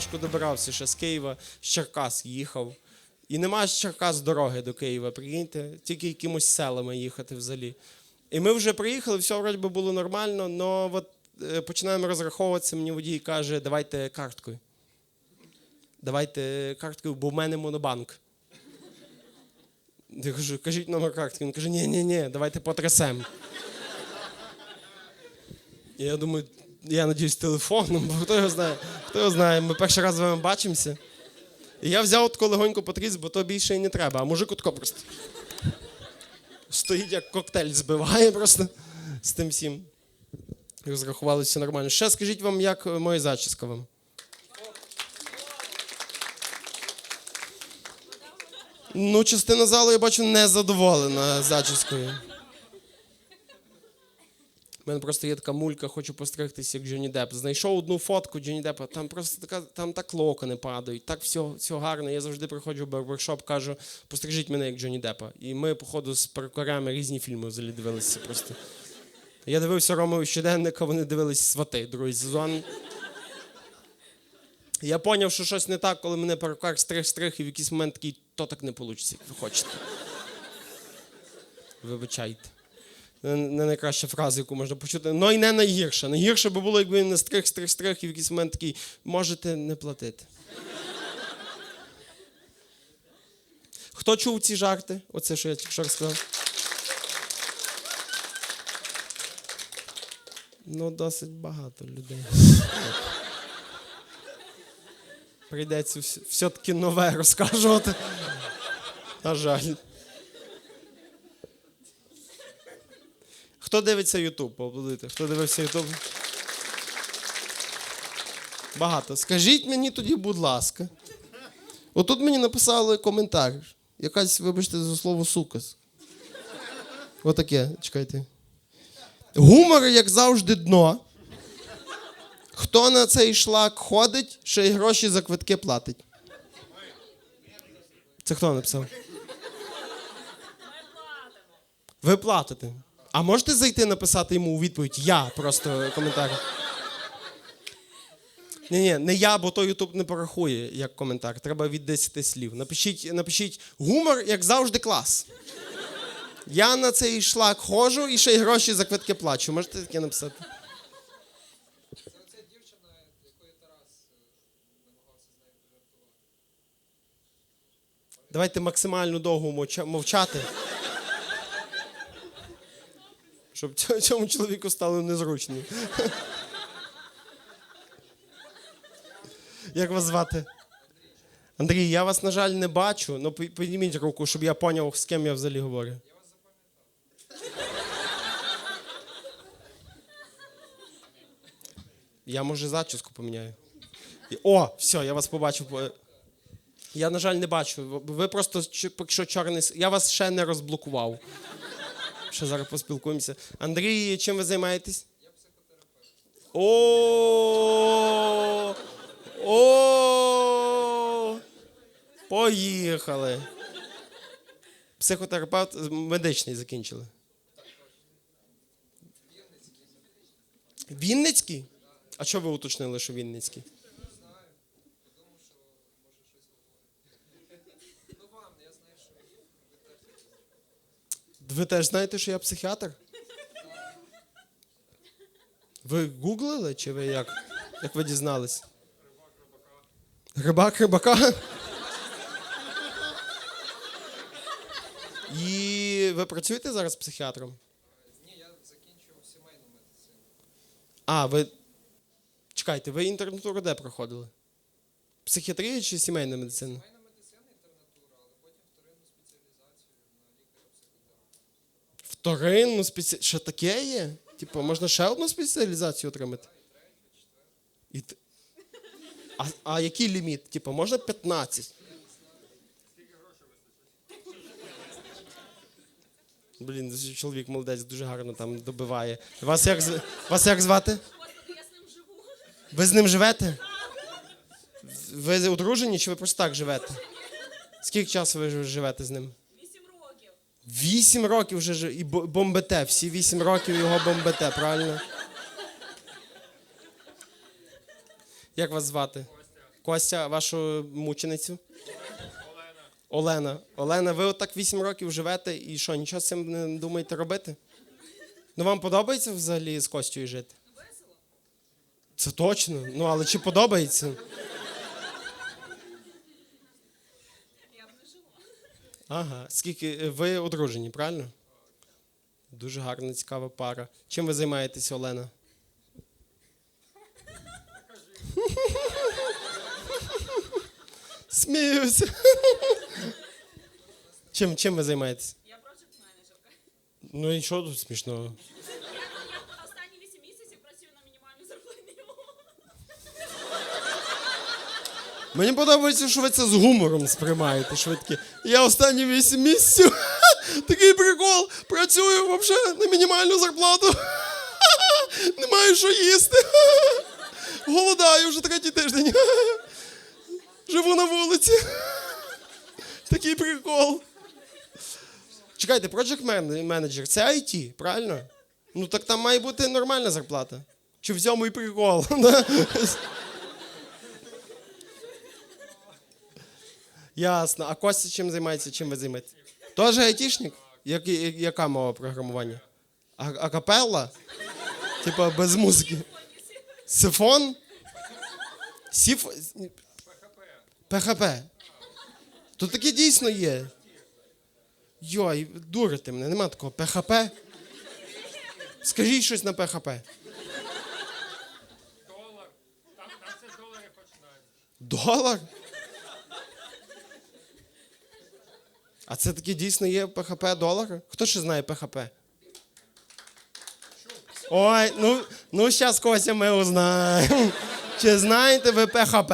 важко добирався ще з Києва, з Черкас їхав. І нема з Черкас дороги до Києва, прикиньте, тільки якимось селами їхати взагалі. І ми вже приїхали, все вроді би було нормально, але от е, починаємо розраховуватися, мені водій каже, давайте карткою. Давайте карткою, бо в мене монобанк. Я кажу, кажіть номер картки. Він каже, ні, ні, ні, давайте потрясемо. Я думаю, я надіюсь, телефоном, бо хто його знає, хто його знає, ми перший раз з вами бачимося. І я взяв тако легонько потріс, бо то більше і не треба. А мужик отко просто стоїть, як коктейль збиває просто з тим всім. Розрахувалися нормально. Ще скажіть вам, як е, моя зачіска вам. Ну, частина залу, я бачу, не задоволена зачіскою. У мене просто є така мулька, хочу постригтися, як Джонні Депп. Знайшов одну фотку Джонні Деппа, там просто така, там так локони падають, так все, все гарно. Я завжди приходжу в барбершоп, кажу, пострижіть мене як Джонні Деппа. І ми, походу, з перукарями різні фільми взагалі дивилися просто. Я дивився Ромові щоденника, вони дивились свати, другий сезон. Я зрозумів, що щось не так, коли мене перукар стриг-стриг, і в якийсь момент такий, то так не вийде, як ви хочете. Вибачайте. Не, найкраща фраза, яку можна почути. Ну і не найгірша. Найгірше би було, якби він не стриг, стриг, стриг, і в якийсь момент такий, можете не платити. Хто чув ці жарти? Оце, що я тільки розказав. Ну, досить багато людей. Прийдеться все-таки нове розкажувати. На жаль. Хто дивиться Ютуб? Поаплодуйте. Хто дивився Ютуб? Багато. Скажіть мені тоді, будь ласка. Отут мені написали коментар. Якась, вибачте, за слово сукас. Отаке, чекайте. Гумор, як завжди, дно. Хто на цей шлак ходить, ще й гроші за квитки платить. Це хто написав? Ви платите. А можете зайти написати йому у відповідь Я просто коментар. Ні, ні, не я, бо то Ютуб не порахує як коментар. Треба від 10 слів. Напишіть, напишіть гумор, як завжди, клас. Я на цей шлак ходжу і ще й гроші за квитки плачу. Можете таке написати? Це дівчина, в якої Тарас, намагався з нею. Давайте максимально довго мовчати. Щоб цьому чоловіку стало незручно. Як вас звати? Андрій, я вас, на жаль, не бачу, але підніміть руку, щоб я зрозумів, з ким я взагалі говорю. Я може зачіску поміняю. О, все, я вас побачив. Я, на жаль, не бачу. Ви- просто ч- поки що чорний. Я вас ще не розблокував. Ще зараз поспілкуємося. Андрій, чим ви займаєтесь? Я психотерапевт. О! О! Поїхали. Психотерапевт медичний закінчили. Вінницький? А що ви уточнили, що Вінницький? Ви теж знаєте, що я психіатр? Ви гуглили чи ви як? Як ви дізнались? Рибак рибака? Рибак рибака? І ви працюєте зараз психіатром? Ні, я закінчував сімейну медицину. А, ви. Чекайте, ви інтернатуру де проходили? Психіатрія чи сімейна медицина? Сімейна медицина, інтернатура, але потім вторинну спеціалізацію на лікаря-психотерапевта. Вторинну спеціалізацію. Що таке є? Типу, можна ще одну спеціалізацію отримати? І... А, а який ліміт? Типу, можна 15? Блін, чоловік молодець дуже гарно там добиває. Вас як, вас як звати? Я з ним живу. Ви з ним живете? Ви одружені чи ви просто так живете? Скільки часу ви живете з ним? Вісім років. Вже і бо- бомбите. Всі вісім років його бомбите, правильно? Як вас звати? Костя, вашу мученицю? Олена. Олена, ви отак вісім років живете і що, нічого з цим не думаєте робити? Ну вам подобається взагалі з Костю жити? Весело. Це точно. Ну, але чи подобається? Я б не жила. Ага. Скільки е, ви одружені, правильно? Дуже гарна, цікава пара. Чим ви займаєтеся, Олена? Сміюся. Чим, чим ви займаєтесь? Я проджект менеджерка. Ну і що тут смішного? Я останні 8 місяців працюю на мінімальну зарплатню. Мені подобається, що ви це з гумором сприймаєте. Що ви такі, я останні 8 місяців. Такий прикол. Працюю взагалі на мінімальну зарплату. Не маю що їсти. Голодаю вже третій тиждень. Живу на вулиці. Такий прикол. Чекайте, project мен- менеджер це IT, правильно? Ну так там має бути нормальна зарплата. Чи в цьому і прикол? Ясно. А Костя чим займається? Чим ви займаєтесь? Теж айтішник? Як, яка мова програмування? А, акапелла? Типа без музики. Сифон? Сіф... ПХП. То таке дійсно є. Йой, дурите мене, нема такого. ПХП. Скажіть щось на ПХП. Долар. Там, там все долари починають. Долар? А це таке дійсно є ПХП долари? Хто ще знає ПХП? Ой, ну, ну зараз Кося ми узнаємо. Чи знаєте ви ПХП?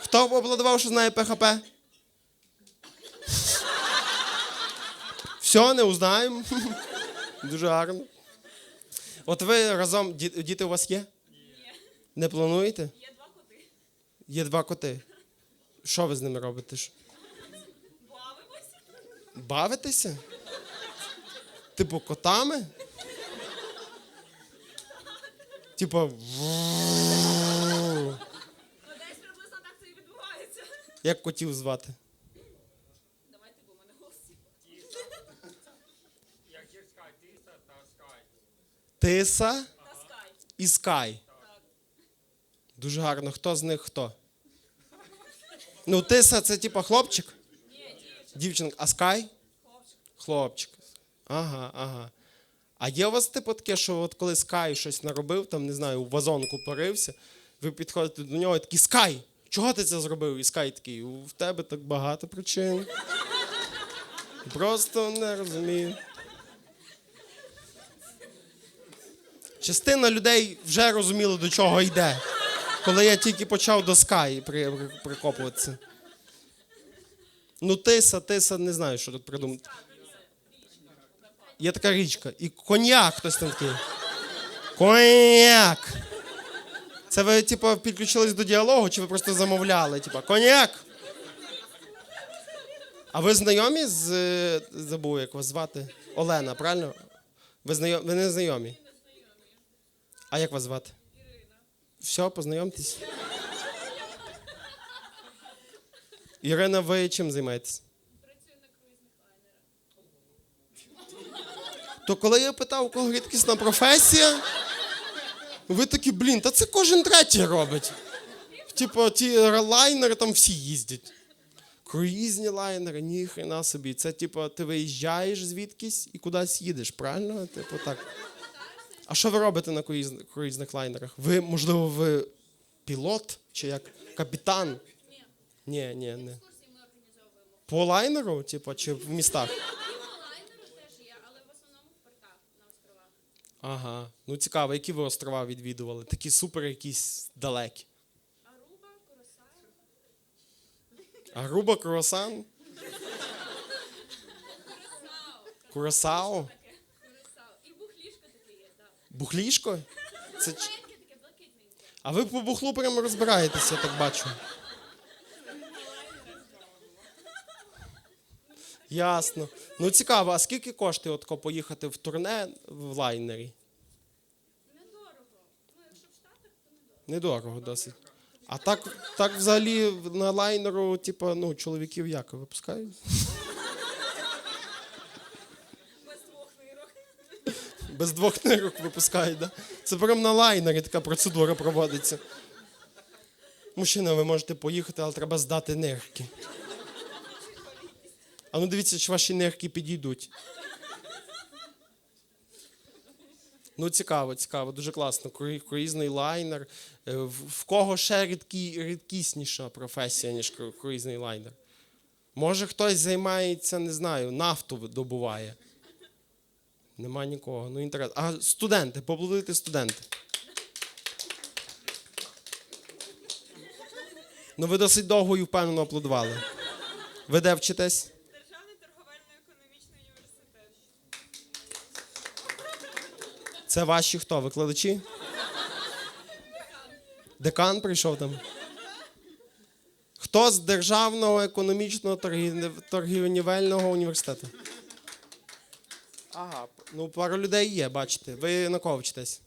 Хто поаплодував, що знає ПХП? Все, не узнаємо. Дуже гарно. От ви разом, діти у вас є? Не плануєте? Є два коти. Є два коти. Що ви з ними робите? Бавитеся? Типу котами? Типу. Ну, десь приблизно так це і відбувається. Як котів звати? Давайте, бо в мене гірська тиса та скай. Тиса Та і Скай. Так. Дуже гарно. Хто з них хто? Ну, тиса це типу хлопчик? Дівчинка. А Скай? Хлопчик. Ага, ага. А є у вас типу таке, що от коли Скай щось наробив, там, не знаю, у вазонку порився, ви підходите до нього і такий Скай, чого ти це зробив? І Скай такий, в тебе так багато причин. Просто не розумію. Частина людей вже розуміла, до чого йде, коли я тільки почав до при, прикопуватися. Ну, тиса, тиса, не знаю, що тут придумати. Є така річка. І коньяк хтось там такий. Коньяк. Це ви, типу, підключились до діалогу, чи ви просто замовляли? Типу, коньяк. А ви знайомі з. е, Забув, як вас звати? Олена, правильно? Ви, знайомі? ви не знайомі? А як вас звати? Ірина. Все, познайомтесь. Ірина, ви чим займаєтесь? Працюю на круїзних лайнерах. То коли я питав, у кого рідкісна професія, ви такі, блін, та це кожен третій робить. Типу, ті лайнери там всі їздять. Круїзні лайнери, ніхрена собі. Це типу, ти виїжджаєш звідкись і кудись їдеш, правильно? Типу так. А що ви робите на круїз, круїзних лайнерах? Ви, можливо, ви пілот чи як капітан? Ні. Ні, ні. Екскурсії ми організовуємо. По лайнеру, типу, чи в містах? Лайнеру теж є, але в основному в портах на островах. Ага. Ну цікаво, які ви острова відвідували? Такі супер якісь далекі. Аруба, Куросао. А грубо круасан? Курасао? Таке. Куросао. І бухлішко таке є, так. Бухлішко? Це... ч- Маленьке таке. А ви по бухлу прямо розбираєтеся, я так бачу. Ясно. Ну цікаво, а скільки коштує отко поїхати в турне в лайнері? Недорого. Ну, якщо в Штатах, то недорого. Недорого досить. А так, так взагалі на лайнеру, типу, ну, чоловіків як випускають? Без двох нирок. Без двох нирок випускають, да? Це прямо на лайнері така процедура проводиться. Мужчина, ви можете поїхати, але треба здати нирки. А ну дивіться, чи ваші нирки підійдуть. Ну, цікаво, цікаво, дуже класно. Круїзний лайнер. Е, В кого ще рідкі, рідкісніша професія, ніж круїзний лайнер? Може, хтось займається, не знаю, нафту добуває. Нема нікого. Ну, інтерес. А студенти, поаплодуйте студенти. Ну, ви досить довго і впевнено аплодували. Ви де вчитесь? Це ваші хто? Викладачі? Декан прийшов там. Хто з Державного економічного торгів- торгівельного університету? Ага, ну пару людей є, бачите. Ви на кого вчитесь?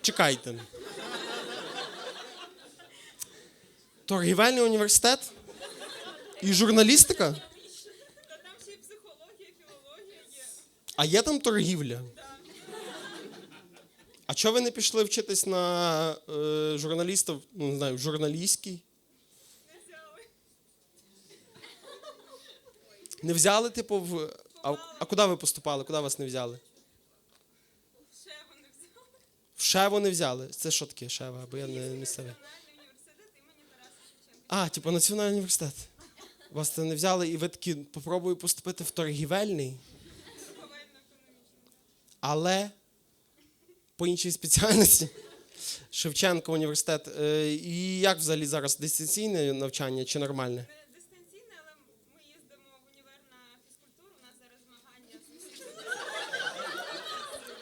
Чекайте. Торгівельний університет? І журналістика? Та там ще й психологія, філологія є. А є там торгівля? А чого ви не пішли вчитись на е, журналістів, ну не знаю, журналістський? Не взяли. Типу, в. А, а куди ви поступали? Куди вас не взяли? В Шево не взяли. Це що таке Шево? Бо я не місцевий. А, типу, національний університет. Вас це не взяли, і ви такі попробую поступити в торгівельний. Але по іншій спеціальності. Шевченко університет. Е, І як взагалі зараз дистанційне навчання чи нормальне? Е, Дистанційне, але ми їздимо в універ на фізкультуру. У нас зараз змагання.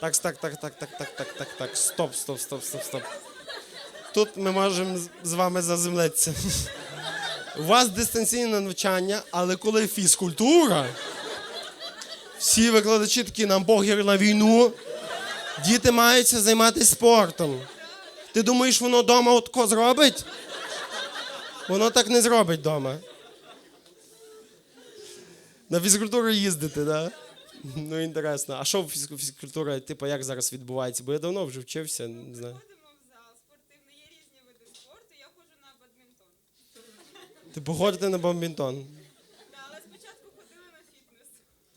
Так, так, так, так, так, так, так, так, так. Стоп, стоп, стоп, стоп, стоп. Тут ми можемо з- з вами заземлитися. У вас дистанційне навчання, але коли фізкультура, всі викладачі такі нам похер на війну, діти маються займатися спортом. Ти думаєш, воно вдома отко зробить? Воно так не зробить вдома. На фізкультуру їздити, так? Да? Ну, інтересно. А що фізку- фізкультура, типу, як зараз відбувається? Бо я давно вже вчився, не знаю. Ходимо в зал спортивний, є різні види спорту. Я ходжу на бадмінтон. Типу, ходите на бадмінтон. Да, але спочатку ходили на фітнес.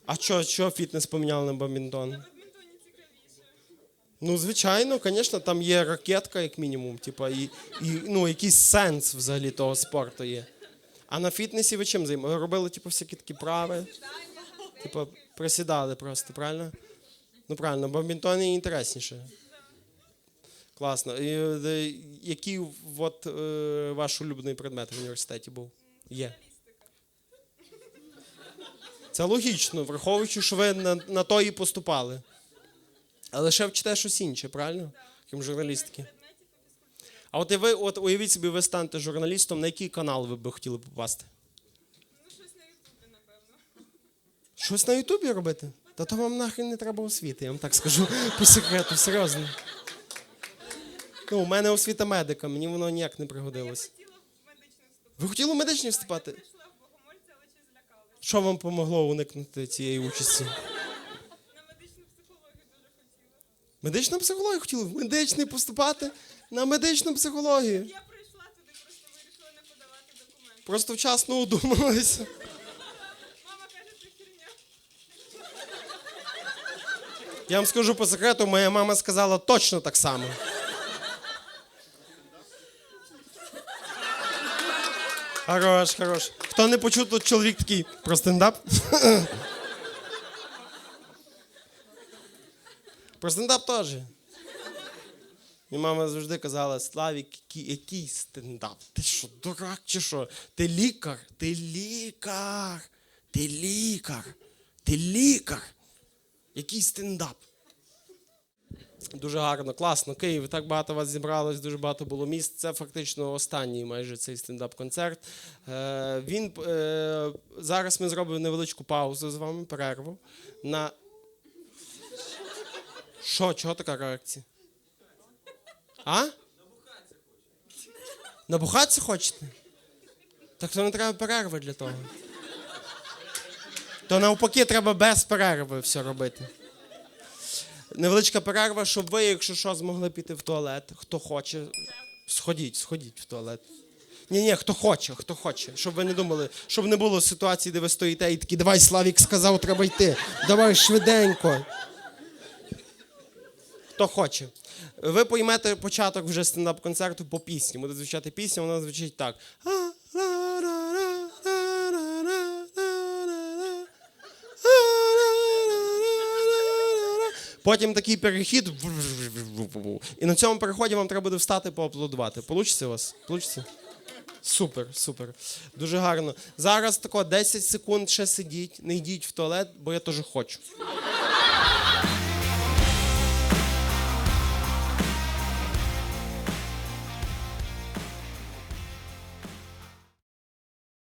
А що, що фітнес поміняли на бадмінтон? Ну, звичайно, звісно, там є ракетка, як мінімум, типу, і, і ну, якийсь сенс взагалі того спорту є. А на фітнесі ви чим займалися? Робили, типу, всякі такі прави? Типу, присідали просто, правильно? Ну, правильно, бадмінтон інтересніше. Класно. І, е, який от, е, ваш улюблений предмет в університеті був? Є. Це логічно, враховуючи, що ви на, на то і поступали. Але ще вчите щось інше, правильно? Крім журналістики. А от і ви, от уявіть собі, ви станете журналістом, на який канал ви б хотіли попасти? Ну, щось на Ютубі, напевно. Щось на Ютубі робити? Та то вам нахрен не треба освіти, я вам так скажу по секрету, серйозно. Ну, у мене освіта медика, мені воно ніяк не пригодилось. Ви хотіли в медичні вступати? Прийшла в богомольця, але чи злякалась. Що вам допомогло уникнути цієї участі? На медичну психологію дуже хотіла. Медична психологія хотіли в медичний поступати на медичну психологію. Я прийшла туди, просто вирішила не подавати документи. Просто вчасно удумалися. Мама каже, це херня. Я вам скажу по секрету, моя мама сказала точно так само. Хорош, хорош. Хто не почув, то чоловік такий про стендап. Про стендап теж. І мама завжди казала: Славік, який, стендап? Ти що, дурак чи що? Ти лікар, ти лікар, ти лікар, ти лікар. Який стендап? Дуже гарно, класно. Київ, так багато вас зібралось, дуже багато було міст. Це фактично останній майже цей стендап-концерт. Е, він, е, зараз ми зробимо невеличку паузу з вами, перерву. На... Що, чого така реакція? А? Набухатися хочете? Так то не треба перерви для того. То навпаки, треба без перерви все робити. Невеличка перерва, щоб ви, якщо що, змогли піти в туалет. Хто хоче, сходіть, сходіть в туалет. Ні, ні, хто хоче, хто хоче. Щоб ви не думали, щоб не було ситуації, де ви стоїте і такі, давай, Славік сказав, треба йти. Давай швиденько. Хто хоче. Ви поймете початок вже стендап-концерту по пісні. Буде звучати пісня, вона звучить так. Потім такий перехід. І на цьому переході вам треба буде встати поаплодувати. Получиться у вас? Получиться? Супер, супер. Дуже гарно. Зараз тако 10 секунд ще сидіть, не йдіть в туалет, бо я теж хочу.